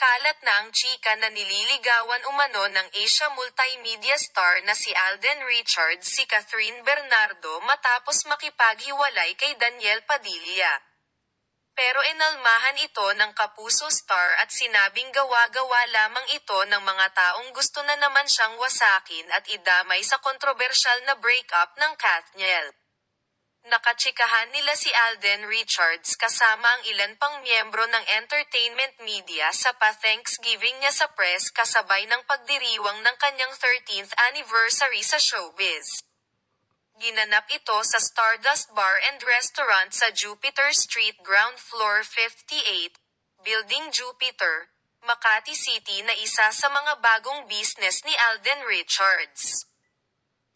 Kalat na ang chika na nililigawan umano ng Asia multimedia star na si Alden Richards si Catherine Bernardo matapos makipaghiwalay kay Daniel Padilla. Pero inalmahan ito ng kapuso star at sinabing gawa-gawa lamang ito ng mga taong gusto na naman siyang wasakin at idamay sa kontrobersyal na breakup ng Kathniel. Nakachikahan nila si Alden Richards kasama ang ilan pang miyembro ng entertainment media sa pa-Thanksgiving niya sa press kasabay ng pagdiriwang ng kanyang 13th anniversary sa showbiz. Ginanap ito sa Stardust Bar and Restaurant sa Jupiter Street Ground Floor 58, Building Jupiter, Makati City na isa sa mga bagong business ni Alden Richards.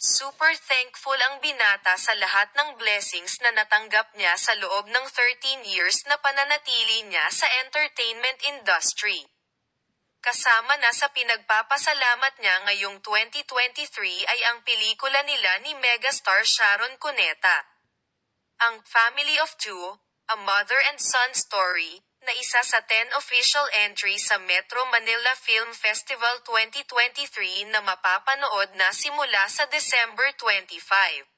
Super thankful ang binata sa lahat ng blessings na natanggap niya sa loob ng 13 years na pananatili niya sa entertainment industry. Kasama na sa pinagpapasalamat niya ngayong 2023 ay ang pelikula nila ni megastar Sharon Cuneta. Ang Family of Two, A Mother and Son Story, na isa sa 10 official entries sa Metro Manila Film Festival 2023 na mapapanood na simula sa December 25.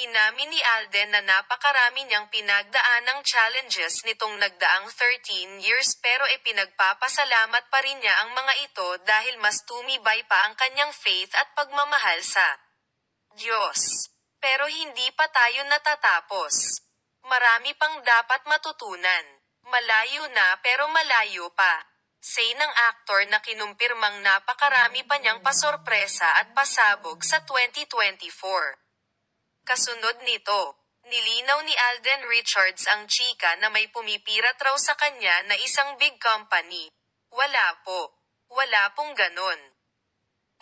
Inamin ni Alden na napakarami niyang pinagdaanang challenges nitong nagdaang 13 years pero ipinagpapasalamat pa rin niya ang mga ito dahil mas tumibay pa ang kanyang faith at pagmamahal sa Diyos. Pero hindi pa tayo natatapos. Marami pang dapat matutunan. Malayo na pero malayo pa. Say ng aktor na kinumpirmang napakarami pa niyang pasorpresa at pasabog sa 2024. Kasunod nito, nilinaw ni Alden Richards ang chika na may pumipirat raw sa kanya na isang big company. Wala po. Wala pong ganon.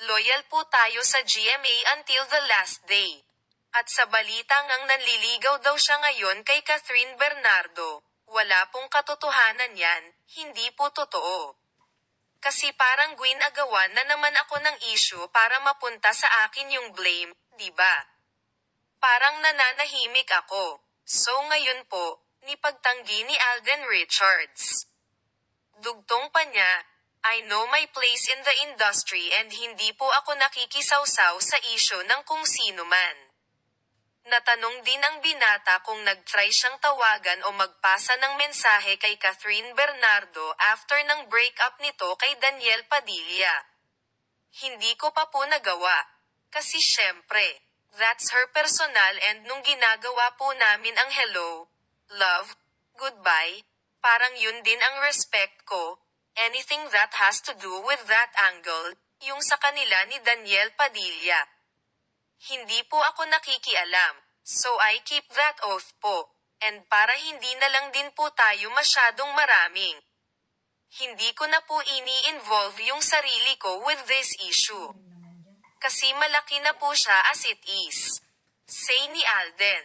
Loyal po tayo sa GMA until the last day. At sa balitang ang nanliligaw daw siya ngayon kay Catherine Bernardo, wala pong katotohanan yan, hindi po totoo. Kasi parang Gwen agawan na naman ako ng issue para mapunta sa akin yung blame, di ba? Parang nananahimik ako. So ngayon po, nipagtanggi ni Alden Richards. Dugtong pa niya, I know my place in the industry and hindi po ako nakikisawsaw sa issue ng kung sino man. Natanong din ang binata kung nag-try siyang tawagan o magpasa ng mensahe kay Catherine Bernardo after ng breakup nito kay Daniel Padilla. Hindi ko pa po nagawa. Kasi syempre, that's her personal and nung ginagawa po namin ang hello, love, goodbye, parang yun din ang respect ko, anything that has to do with that angle, yung sa kanila ni Daniel Padilla. Hindi po ako nakikialam. So I keep that oath po. And para hindi na lang din po tayo masyadong maraming. Hindi ko na po ini-involve yung sarili ko with this issue. Kasi malaki na po siya as it is. Say ni Alden.